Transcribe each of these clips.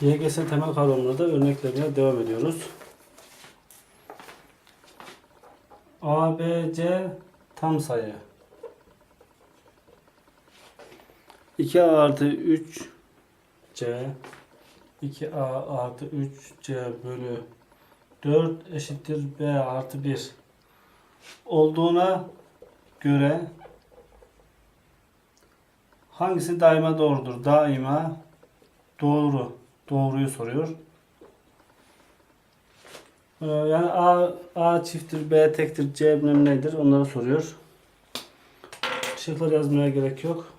YGS temel kavramlarda örneklerine devam ediyoruz. A, B, C tam sayı. 2A artı 3 C 2A artı 3 C bölü 4 eşittir B artı 1 olduğuna göre hangisi daima doğrudur? Daima doğru. Doğruyu soruyor. Ee, Yani A, A çifttir, B tektir, C bilmem nedir onları soruyor. Şıklar yazmaya gerek yok.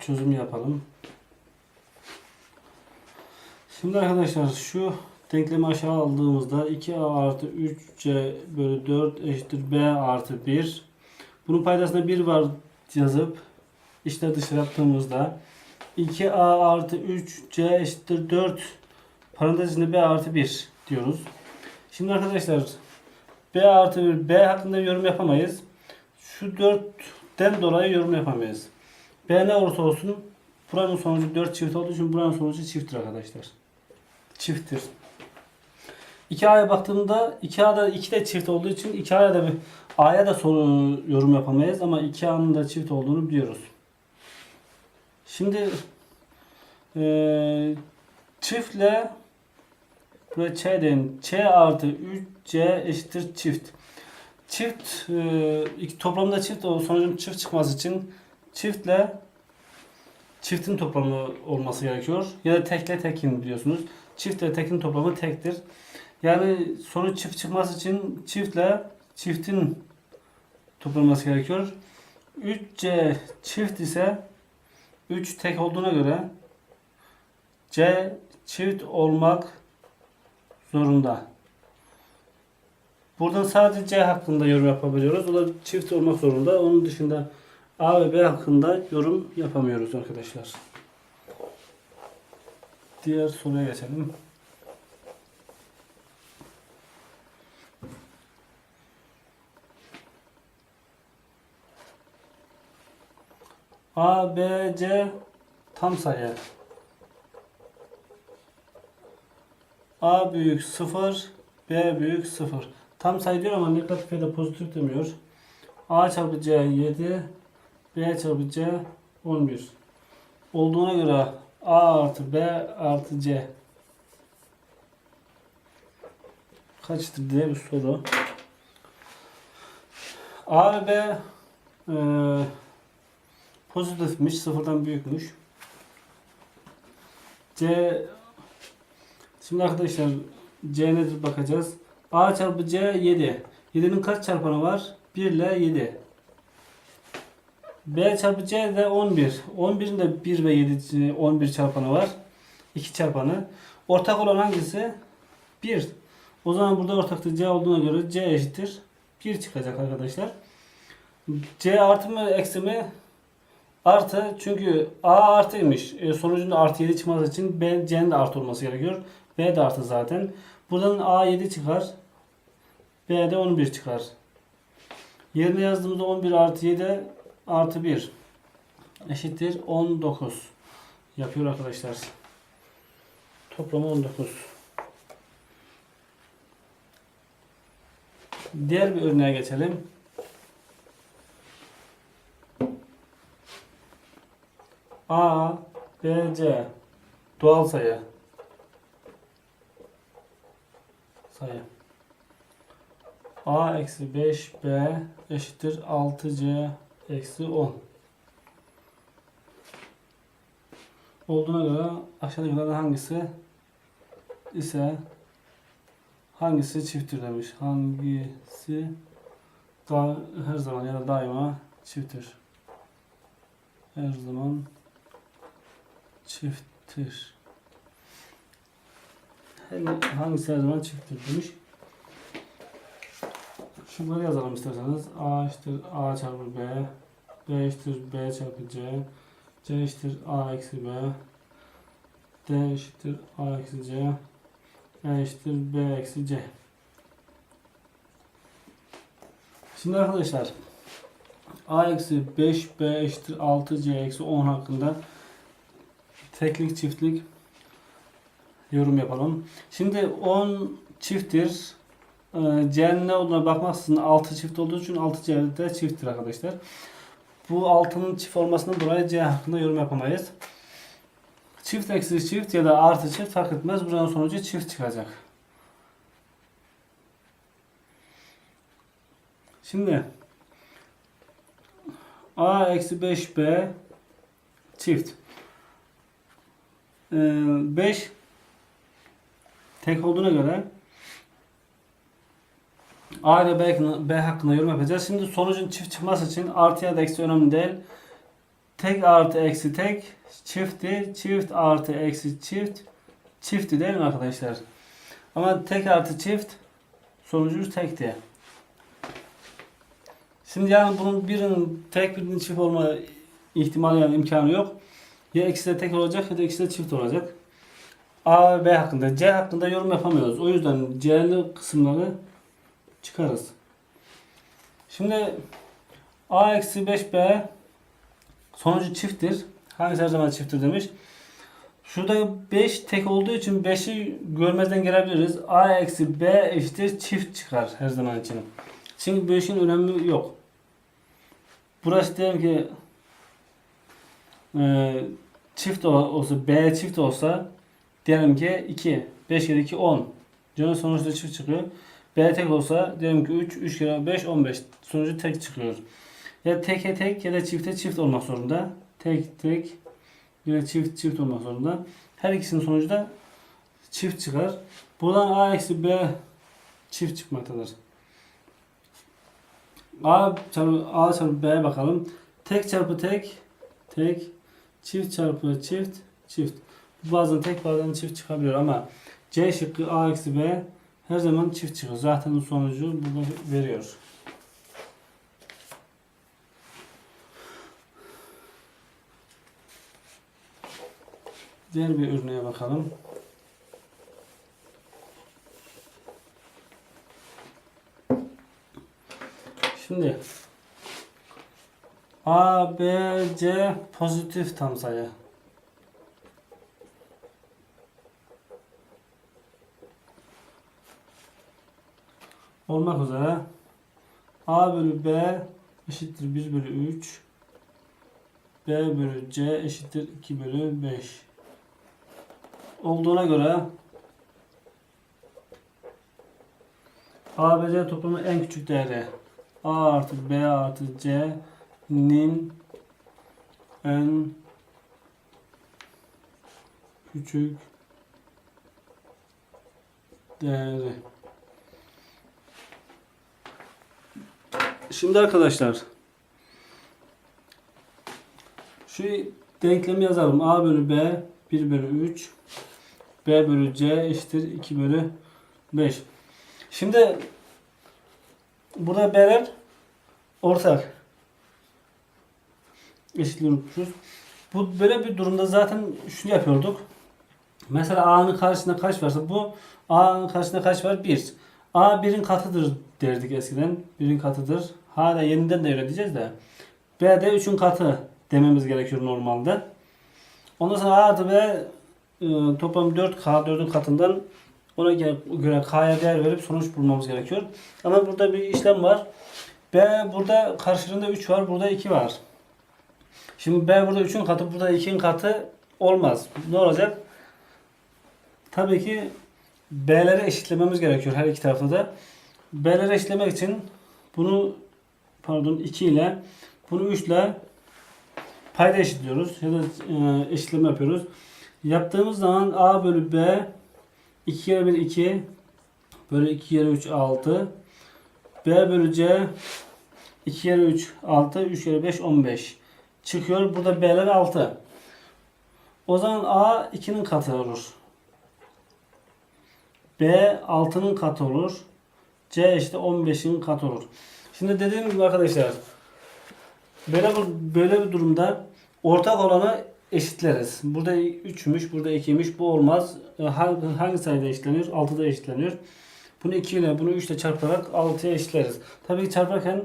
Çözüm yapalım. Şimdi arkadaşlar şu denklemi aşağı aldığımızda 2A artı 3C bölü 4 eşittir B artı 1. Bunun paydasında 1 var yazıp işler dışı yaptığımızda 2A artı 3C eşittir 4 parantez içinde B artı 1 diyoruz. Şimdi arkadaşlar B artı 1 B hakkında yorum yapamayız. Şu 4'ten dolayı yorum yapamayız. B ne olursa olsun buranın sonucu 4 çift olduğu için buranın sonucu çifttir arkadaşlar. Çifttir. 2A'ya baktığımda 2A'da 2 de çift olduğu için 2A'ya da bir A'ya da soru yorum yapamayız ama 2A'nın da çift olduğunu biliyoruz. Şimdi eee çiftle buraya Ç deyin. Ç artı 3C eşittir çift. Çift eee, iki toplamda çift o sonucun çift çıkması için çiftle çiftin toplamı olması gerekiyor. Ya da tekle tekin biliyorsunuz. Çiftle tekin toplamı tektir. Yani sonuç çift çıkması için çiftle çiftin toplanması gerekiyor. 3C çift ise 3 tek olduğuna göre C çift olmak zorunda. Buradan sadece C hakkında yorum yapabiliyoruz. O da çift olmak zorunda. Onun dışında A ve B hakkında yorum yapamıyoruz arkadaşlar. Diğer soruya geçelim. A, B, C tam sayı. A büyük 0, B büyük 0. Tam sayı diyor ama negatif ya da pozitif demiyor. A çarpı C 7, B çarpı C 11. Olduğuna göre A artı B artı C kaçtır diye bir soru. A ve B e, pozitifmiş, sıfırdan büyükmüş. C Şimdi arkadaşlar C nedir bakacağız. A çarpı C 7. 7'nin kaç çarpanı var? 1 ile 7. B çarpı C de 11. 11'in de 1 ve 7 11 çarpanı var. 2 çarpanı. Ortak olan hangisi? 1. O zaman burada ortakta C olduğuna göre C eşittir. 1 çıkacak arkadaşlar. C artı mı eksi mi? Artı çünkü A artıymış. E, sonucunda artı 7 çıkması için B, C'nin de artı olması gerekiyor. B de artı zaten. Buradan A 7 çıkar. B de 11 çıkar. Yerine yazdığımızda 11 artı 7 artı 1 eşittir 19 yapıyor arkadaşlar. Toplamı 19. Diğer bir örneğe geçelim. A, B, C doğal sayı. Sayı. A eksi 5B eşittir 6C eksi 10. Olduğuna göre aşağıdakilerden hangisi ise hangisi çifttir demiş. Hangisi da her zaman ya da daima çifttir. Her zaman çifttir. Her- Hangisi her zaman çifttir demiş. Şunları yazalım isterseniz. A eşittir A çarpı B. B eşittir B çarpı C. C eşittir A eksi B. D eşittir A eksi C. E eşittir B eksi C. Şimdi arkadaşlar A eksi 5 B eşittir 6 C eksi 10 hakkında teklik çiftlik yorum yapalım. Şimdi 10 çifttir. Ee, C'nin ne olduğuna bakmaksızın 6 çift olduğu için 6 C'de çifttir arkadaşlar. Bu 6'nın çift olmasından dolayı C hakkında yorum yapamayız. Çift eksi çift ya da artı çift fark etmez. Buranın sonucu çift çıkacak. Şimdi A eksi 5B çift. 5 tek olduğuna göre A ile B, B hakkında yorum yapacağız. Şimdi sonucun çift çıkması için artı ya da eksi önemli değil. Tek artı eksi tek çifti. Çift artı eksi çift çifti değil mi arkadaşlar? Ama tek artı çift sonucumuz tekti. Şimdi yani bunun birinin tek birinin çift olma ihtimali yani imkanı yok. Ya ikisi de tek olacak ya da ikisi de çift olacak. A ve B hakkında. C hakkında yorum yapamıyoruz. O yüzden C'li kısımları çıkarız. Şimdi A eksi 5B sonucu çifttir. Hangisi her zaman çifttir demiş. Şurada 5 tek olduğu için 5'i görmezden gelebiliriz. A eksi B eşittir çift çıkar her zaman için. Çünkü 5'in önemi yok. Burası diyelim ki e, çift ol- olsa B çift olsa diyelim ki 2 5 kere 2 10 Canın sonuçta çift çıkıyor. B tek olsa diyelim ki 3 3 kere 5 15 sonucu tek çıkıyor. Ya teke tek ya da çifte çift olmak zorunda. Tek tek ya da çift çift olmak zorunda. Her ikisinin sonucu da çift çıkar. Buradan A eksi B çift çıkmaktadır. A çarpı A çarpı B'ye bakalım. Tek çarpı tek tek çift çarpı çift çift. Bazen tek bazen çift çıkabiliyor ama C şıkkı A eksi B her zaman çift çıkıyor. Zaten sonucu burada veriyor. Diğer bir örneğe bakalım. Şimdi A, B, C pozitif tam sayı. Olmak üzere A bölü B eşittir 1 bölü 3 B bölü C eşittir 2 bölü 5 olduğuna göre A, B, C toplamı en küçük değeri A artı B artı C'nin en küçük değeri. Şimdi arkadaşlar şu denklemi yazalım. A bölü B 1 bölü 3 B bölü C eşittir 2 bölü 5. Şimdi burada B'ler ortak. Eşitliği unutmuşuz. Bu böyle bir durumda zaten şunu yapıyorduk. Mesela A'nın karşısında kaç varsa bu A'nın karşısında kaç var? 1. A 1'in katıdır derdik eskiden. 1'in katıdır. Hala yeniden de öyle diyeceğiz de. B de 3'ün katı dememiz gerekiyor normalde. Ondan sonra A artı B e, toplam 4K 4'ün katından ona göre- K'ya değer verip sonuç bulmamız gerekiyor. Ama burada bir işlem var. B burada karşılığında 3 var. Burada 2 var. Şimdi B burada 3'ün katı. Burada 2'nin katı olmaz. Ne olacak? Tabii ki B'leri eşitlememiz gerekiyor her iki tarafta da. B'leri eşitlemek için bunu pardon 2 ile bunu 3 ile payda eşitliyoruz ya da e, eşitleme yapıyoruz. Yaptığımız zaman A bölü B 2 kere 1 2 bölü 2 kere 3 6 B bölü C 2 kere 3 6 3 kere 5 15 çıkıyor. Burada B'ler 6. O zaman A 2'nin katı olur. B 6'nın katı olur. C işte 15'in katı olur. Şimdi dediğim gibi arkadaşlar böyle bir, böyle bir durumda ortak olanı eşitleriz. Burada 3'müş, burada 2'ymiş. Bu olmaz. E, Hangi, hangi sayıda eşitleniyor? 6'da eşitleniyor. Bunu 2 ile bunu 3 ile çarparak 6'ya eşitleriz. Tabii ki çarparken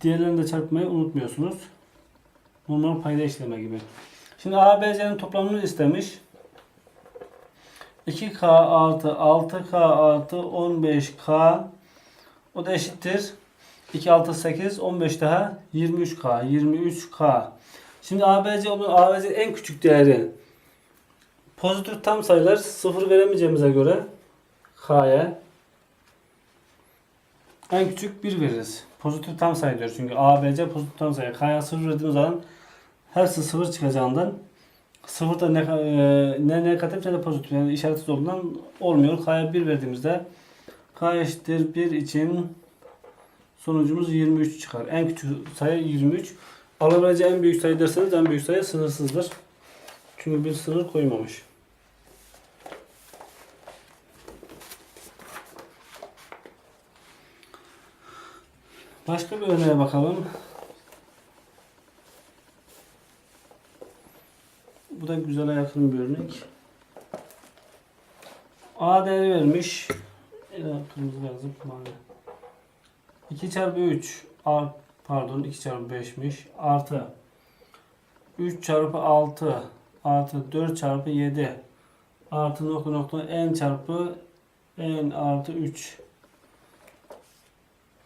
diğerlerini de çarpmayı unutmuyorsunuz. Normal payda işleme gibi. Şimdi A, B, C'nin toplamını istemiş. 2K artı 6K artı 15K o da eşittir. 2 6 8 15 daha 23K 23K. Şimdi ABC onun ABC en küçük değeri pozitif tam sayılar sıfır veremeyeceğimize göre K'ya en küçük 1 veririz. Pozitif tam sayı diyor çünkü ABC pozitif tam sayı. K'ya 0 verdiğimiz zaman hepsi 0 çıkacağından sıfırda ne, e, ne negatif ne de pozitif yani işaretsiz olduğundan olmuyor. K'ya 1 verdiğimizde K eşittir 1 için sonucumuz 23 çıkar. En küçük sayı 23. Alabileceği en büyük sayı derseniz en büyük sayı sınırsızdır. Çünkü bir sınır koymamış. Başka bir örneğe bakalım. Bu da güzele yakın bir örnek. A değeri vermiş. Ya, Kırmızı yazıp mavi. 2 çarpı 3 art, pardon 2 çarpı 5'miş artı 3 çarpı 6 artı 4 çarpı 7 artı nokta nokta n çarpı n artı 3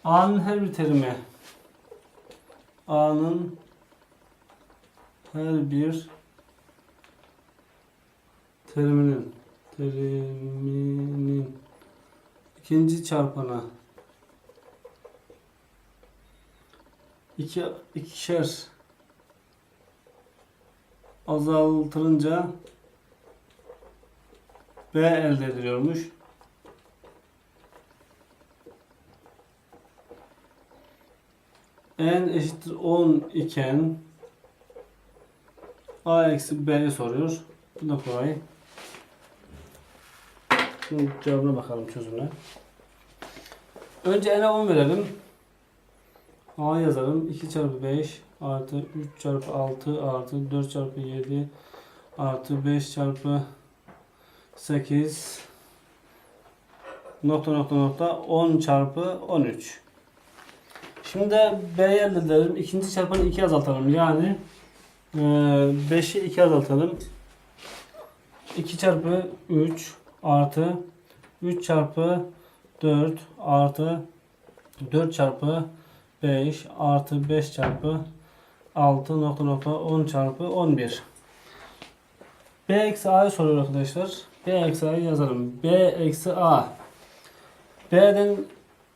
A'nın her bir terimi A'nın her bir teriminin teriminin ikinci çarpanı iki ikişer azaltılınca B elde ediliyormuş. n eşittir 10 iken a eksi b'yi soruyor. Bu da kolay. Şimdi cevabına bakalım çözümüne. Önce n'e 10 verelim. A yazalım. 2 çarpı 5 artı 3 çarpı 6 artı 4 çarpı 7 artı 5 çarpı 8 nokta nokta nokta 10 çarpı 13. Şimdi de B'yi elde. İkinci çarpanı 2 azaltalım. Yani 5'i 2 azaltalım. 2 çarpı 3 artı 3 çarpı 4 artı 4 çarpı 5 artı 5 çarpı 6 nokta nokta 10 çarpı 11. B eksi A'yı soruyor arkadaşlar. B eksi A'yı yazalım. B eksi A. B'den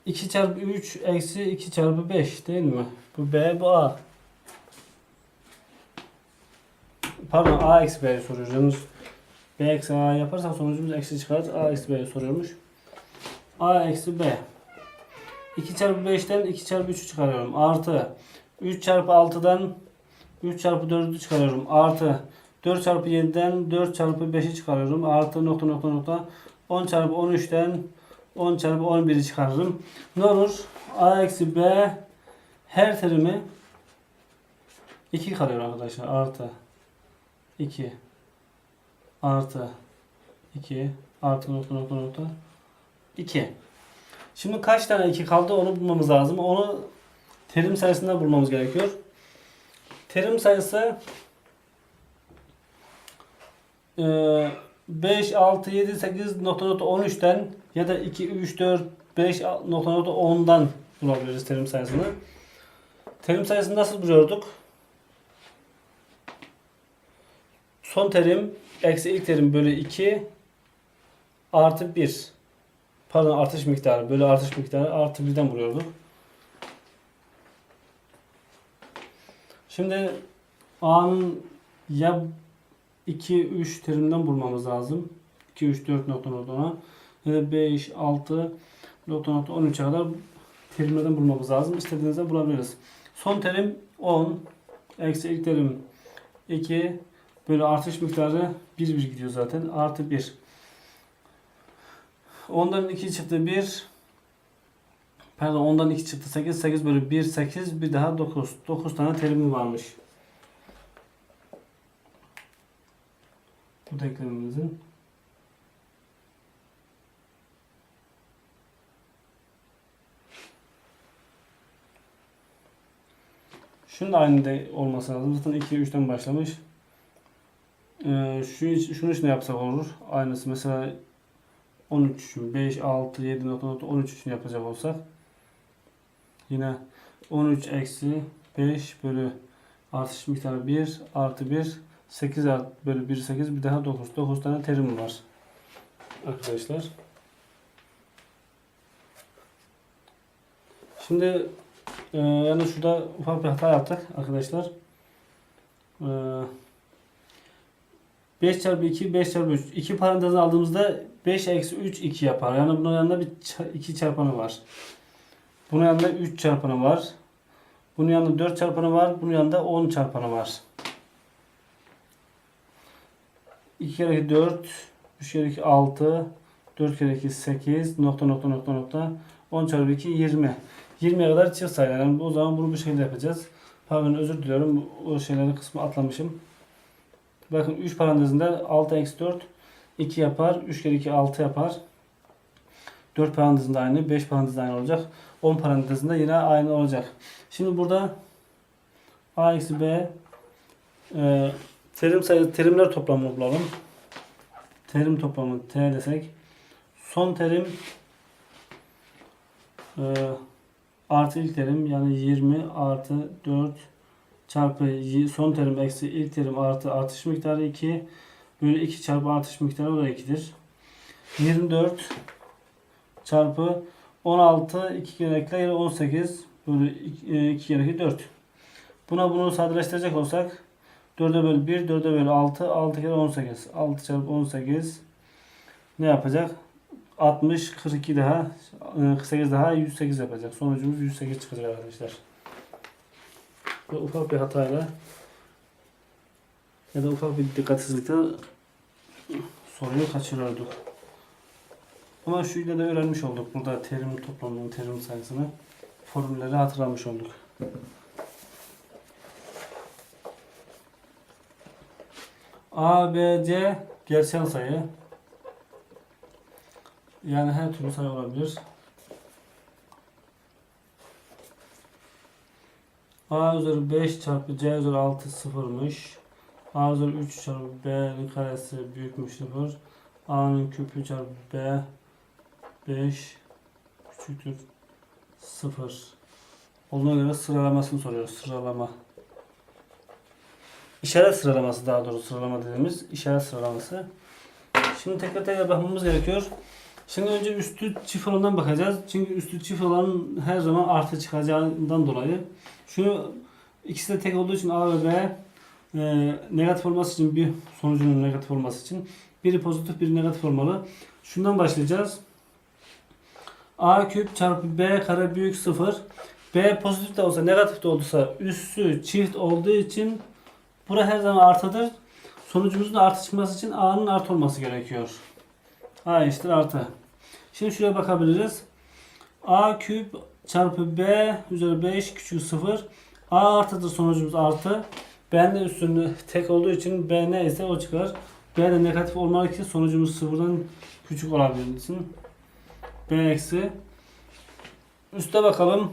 2 çarpı 3 eksi 2 çarpı 5 değil mi? Bu B bu A. Pardon A eksi B'yi soruyoruz. B eksi A yaparsak sonucumuz eksi çıkar. A eksi B'yi soruyormuş. A eksi B. 2 çarpı 5'ten 2 çarpı 3'ü çıkarıyorum. Artı 3 çarpı 6'dan 3 çarpı 4'ü çıkarıyorum. Artı 4 çarpı 7'den 4 çarpı 5'i çıkarıyorum. Artı nokta nokta nokta 10 çarpı 13'ten 10 çarpı 11'i çıkarırım. Ne olur? A eksi B her terimi 2 kalıyor arkadaşlar. Artı 2 artı 2 artı nokta nokta nokta 2. Şimdi kaç tane 2 kaldı onu bulmamız lazım. Onu terim sayısından bulmamız gerekiyor. Terim sayısı e, 5, 6, 7, 8 nokta nokta 13'ten ya da 2, 3, 4, 5 nokta nokta 10'dan bulabiliriz terim sayısını. Terim sayısını nasıl buluyorduk? Son terim eksi ilk terim bölü 2 artı 1. Pardon artış miktarı bölü artış miktarı artı 1'den buluyorduk. Şimdi A'nın ya 2, 3 terimden bulmamız lazım. 2, 3, 4 nokta nokta ya da 5, 6 nokta nokta 13'e kadar terimlerden bulmamız lazım. İstediğinizde bulabiliriz. Son terim 10. Eksi ilk terim 2 böyle artış miktarı 1 1 gidiyor zaten. Artı 1. Ondan 2 çıktı 1. Pardon ondan 2 çıktı 8. 8 bölü 1 8 bir daha 9. 9 tane terimi varmış. Bu denklemimizin. Şunun da aynı de olması lazım. Zaten 2 3'ten başlamış. Ee, şu şunu için yapsak olur. Aynısı mesela 13 için 5, 6, 7 nokta nokta 13 için yapacak olsak yine 13 eksi 5 bölü artış miktarı 1 artı 1 8 artı bölü 1 8 bir daha 9. 9 tane terim var. Arkadaşlar. Şimdi e, yani şurada ufak bir hata yaptık arkadaşlar. E, 5 çarpı 2 5 çarpı 3. 2 parantez aldığımızda 5 eksi 3 2 yapar. Yani bunun yanında bir 2 çarpanı var. Bunun yanında 3 çarpanı var. Bunun yanında 4 çarpanı var. Bunun yanında 10 çarpanı var. 2 kere 2 4 3 kere 2 6 4 kere 2 8 nokta nokta nokta nokta 10 çarpı 2 20 20'ye kadar çift sayılar. Yani o zaman bunu bu şekilde yapacağız. Pardon özür diliyorum. O şeyleri kısmı atlamışım. Bakın 3 parantezinde 6 eksi 4 2 yapar. 3 kere 2 6 yapar. 4 parantezinde aynı. 5 parantezinde aynı olacak. 10 parantezinde yine aynı olacak. Şimdi burada a eksi b e, terim sayı terimler toplamını bulalım. Terim toplamı t desek son terim e, artı ilk terim yani 20 artı 4 çarpı son terim eksi ilk terim artı artış miktarı 2 bölü 2 çarpı artış miktarı o da 2'dir. 24 çarpı 16 2 kere ekle yine 18 bölü 2 kere 2 4. Buna bunu sadeleştirecek olsak 4'e bölü 1 4'e bölü 6 6 kere 18 6 çarpı 18 ne yapacak? 60 42 daha e, 48 daha 108 yapacak. Sonucumuz 108 çıkacak arkadaşlar. Ve ufak bir hatayla ya da ufak bir dikkatsizlikle soruyu kaçırıyorduk. Ama şu ile de öğrenmiş olduk. Burada terim toplamının terim sayısını formülleri hatırlamış olduk. A, B, C gerçel sayı. Yani her türlü sayı olabilir. A üzeri 5 çarpı C üzeri 6 sıfırmış. A üzeri 3 çarpı B'nin karesi büyükmüş sıfır. A'nın küpü çarpı B 5 küçüktür 0. Olduğuna göre sıralamasını soruyoruz. Sıralama. İşaret sıralaması daha doğrusu sıralama dediğimiz işaret sıralaması. Şimdi tekrar tekrar bakmamız gerekiyor. Şimdi önce üstü çift olandan bakacağız. Çünkü üstü çift olan her zaman artı çıkacağından dolayı. Şunu ikisi de tek olduğu için A ve B e, negatif olması için bir sonucunun negatif olması için biri pozitif biri negatif olmalı. Şundan başlayacağız. A küp çarpı B kare büyük 0. B pozitif de olsa negatif de olursa üssü çift olduğu için bura her zaman artıdır. Sonucumuzun artı çıkması için A'nın artı olması gerekiyor. A eşittir artı. Şimdi şuraya bakabiliriz. A küp çarpı B üzeri 5 küçük 0. A artıdır sonucumuz artı. B'nin de üstünde tek olduğu için B neyse o çıkar. B de negatif olmalı ki sonucumuz sıfırdan küçük olabilsin. B eksi. Üste bakalım.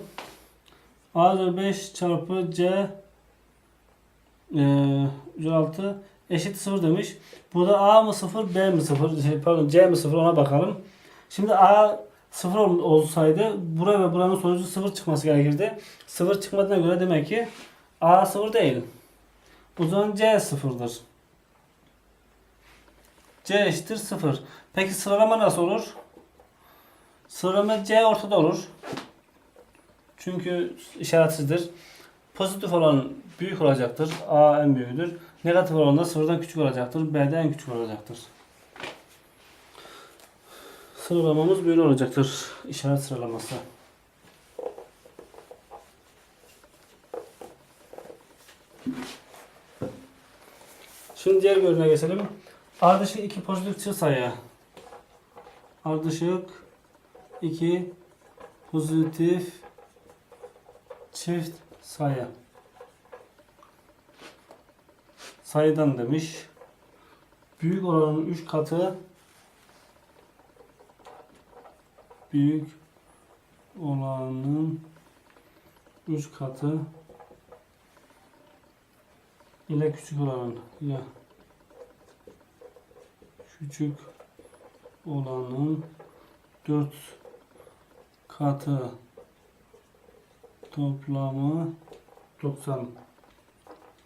A üzeri 5 çarpı C e, üzeri 6 eşit 0 demiş. Burada A mı 0 B mi 0 şey, pardon C mi 0 ona bakalım. Şimdi A 0 ol- olsaydı buraya ve buranın sonucu 0 çıkması gerekirdi. 0 çıkmadığına göre demek ki A 0 değil. O zaman C 0'dır. C eşittir 0. Peki sıralama nasıl olur? Sıralama C ortada olur. Çünkü işaretsizdir. Pozitif olan büyük olacaktır. A en büyüğüdür. Negatif olan da sıfırdan küçük olacaktır. B de en küçük olacaktır. Sıralamamız böyle olacaktır. İşaret sıralaması. Şimdi diğer bir geçelim. Ardışık iki pozitif çift sayı. Ardışık iki pozitif çift sayı. Sayıdan demiş. Büyük olanın 3 katı büyük olanın 3 katı ile küçük olanın ya küçük olanın 4 katı toplamı 90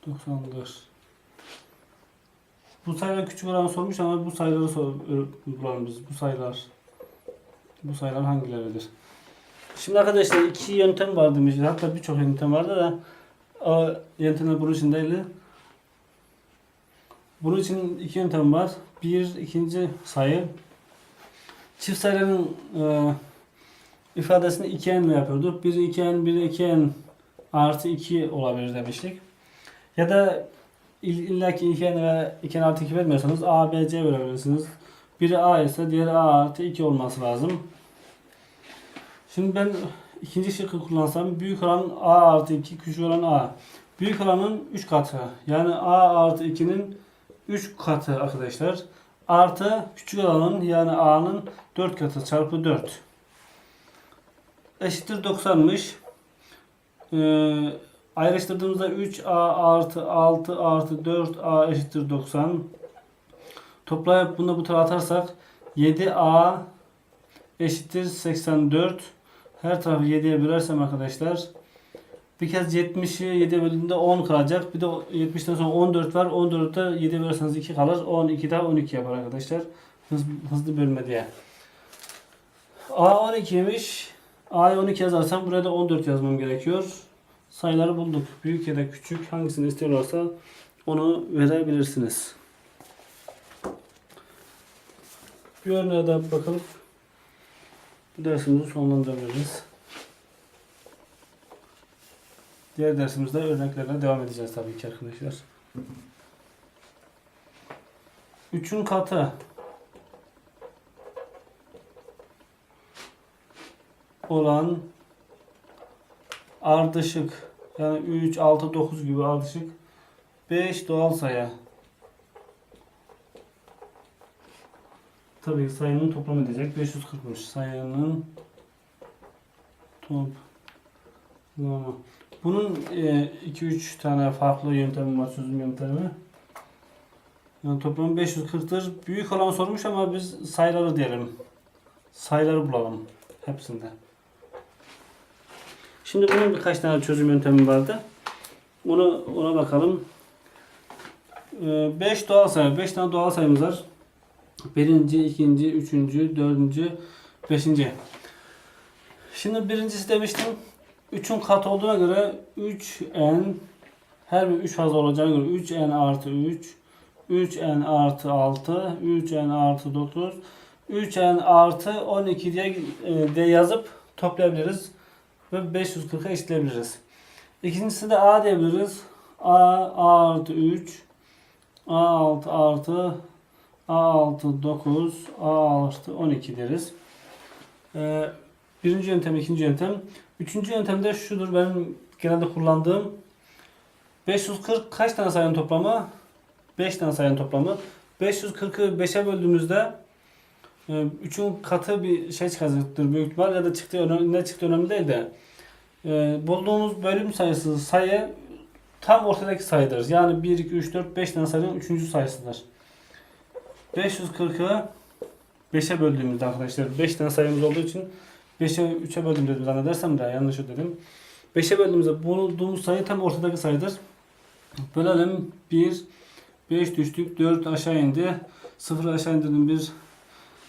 90'dır. Bu sayılar küçük olanı sormuş ama bu sayıları sor, bulalım. Bu sayılar. Bu sayılar hangileridir? Şimdi arkadaşlar iki yöntem var demiş. Hatta birçok yöntem vardı da o yöntemler bunun için değil. Bunun için iki yöntem var. Bir, ikinci sayı. Çift sayıların e, ifadesini 2n ile yapıyorduk. Biri 2n, biri 2n artı 2 olabilir demiştik. Ya da illa ki 2n ve 2n artı 2 vermiyorsanız a, b, c verebilirsiniz. Biri a ise diğeri a artı 2 olması lazım. Şimdi ben ikinci şıkkı kullansam büyük olan a artı 2 küçük olan a. Büyük olanın 3 katı. Yani a artı 2'nin 3 katı arkadaşlar. Artı küçük olanın yani a'nın 4 katı çarpı 4. Eşittir 90'mış. Ee, ayrıştırdığımızda 3a artı 6 artı 4a eşittir 90. Toplayıp bunu bu tarafa atarsak 7a eşittir 84. Her tarafı 7'ye bölersem arkadaşlar bir kez 70'i 7'ye böldüğümde 10 kalacak. Bir de 70'ten sonra 14 var. 14'te 7'ye bölerseniz 2 kalır. 12 daha 12 yapar arkadaşlar. Hızlı, hızlı bölme diye. A 12'ymiş. A'yı 12 yazarsam buraya da 14 yazmam gerekiyor. Sayıları bulduk. Büyük ya da küçük hangisini istiyorlarsa onu verebilirsiniz. Bir örneğe de bakın. Bu dersimizi sonlandırabiliriz. Diğer dersimizde örneklerle devam edeceğiz tabii ki arkadaşlar. Üçün katı olan ardışık yani 3, 6, 9 gibi ardışık 5 doğal sayı. Tabii sayının toplamı edecek 540'mış. Sayının toplamı. Bunun 2-3 tane farklı yöntemi var çözüm yöntemi. Yani toplam 540'tır. Büyük olan sormuş ama biz sayıları diyelim. Sayıları bulalım hepsinde. Şimdi bunun birkaç tane çözüm yöntemi vardı. Onu ona bakalım. 5 doğal sayı, 5 tane doğal sayımız var. Birinci, ikinci, üçüncü, dördüncü, beşinci. Şimdi birincisi demiştim. 3'ün katı olduğuna göre 3n her bir 3 fazla olacağına göre 3n artı 3 3n artı 6 3n artı 9 3n artı 12 diye de yazıp toplayabiliriz ve 540'a eşitleyebiliriz. İkincisi de a diyebiliriz. a, a artı 3 a6 artı a6 9 a artı 12 deriz. Ee, birinci yöntem, ikinci yöntem. Üçüncü yöntem de şudur benim genelde kullandığım. 540 kaç tane sayının toplamı? 5 tane sayının toplamı. 540'ı 5'e böldüğümüzde 3'ün katı bir şey çıkacaktır büyük ihtimal ya da çıktığı ne çıktığı önemli değil de e, bulduğumuz bölüm sayısı sayı tam ortadaki sayıdır. Yani 1, 2, 3, 4, 5 tane sayının 3. sayısıdır. 540'ı 5'e böldüğümüzde arkadaşlar 5 tane sayımız olduğu için 5'e 3'e böldüm dedim zannedersem de yanlış dedim. 5'e böldüğümüzde bulduğumuz sayı tam ortadaki sayıdır. Bölelim 1 5 düştük 4 aşağı indi. 0 aşağı indirdim bir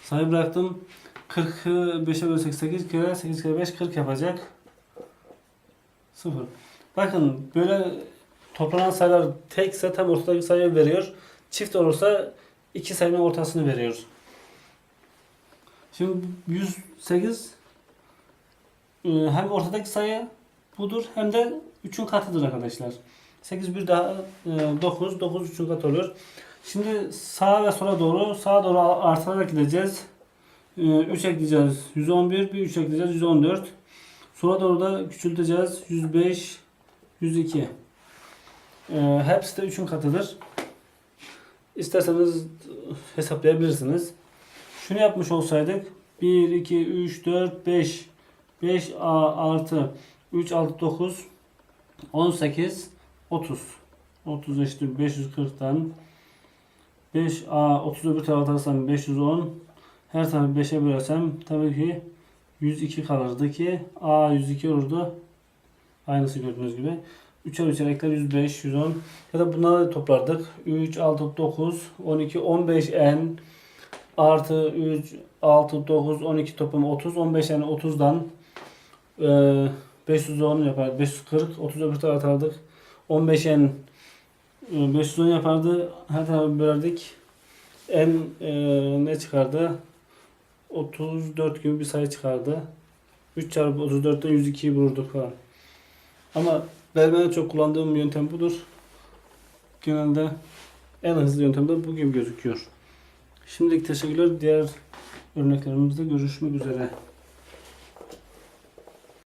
sayı bıraktım. 40'ı 5'e bölsek 8 kere 8 kere 5 40 yapacak. 0. Bakın böyle toplanan sayılar tekse tam ortadaki sayı veriyor. Çift olursa iki sayının ortasını veriyor. Şimdi 108 e, hem ortadaki sayı budur hem de 3'ün katıdır arkadaşlar. 8 bir daha 9, 9 3'ün katı oluyor. Şimdi sağa ve sola doğru, sağa doğru artarak gideceğiz. 3 ekleyeceğiz 111, bir 3 ekleyeceğiz 114. Sola doğru da küçülteceğiz 105, 102. E, hepsi de 3'ün katıdır. İsterseniz hesaplayabilirsiniz. Şunu yapmış olsaydık 1, 2, 3, 4, 5 5A artı 3, 6, 9 18 30 30 eşittir 540'tan 5A 30 öbür atarsam 510. Her tarafı 5'e bölersem tabii ki 102 kalırdı ki A 102 olurdu. Aynısı gördüğünüz gibi. 3'er 3'er ekler 105, 110. Ya da bunları toplardık. 3, 6, 9, 12, 15 n artı 3, 6, 9, 12 toplam 30. 15 n 30'dan e, 510 yapar. 540, 30 öbür tarafa atardık. 15 n e, 510 yapardı. Her tarafı bölerdik. n e, ne çıkardı? 34 gibi bir sayı çıkardı. 3 çarpı 34'ten 102'yi bulurduk falan. Ama benim en çok kullandığım yöntem budur. Genelde en hızlı yöntem de bu gibi gözüküyor. Şimdilik teşekkürler. Diğer örneklerimizde görüşmek üzere.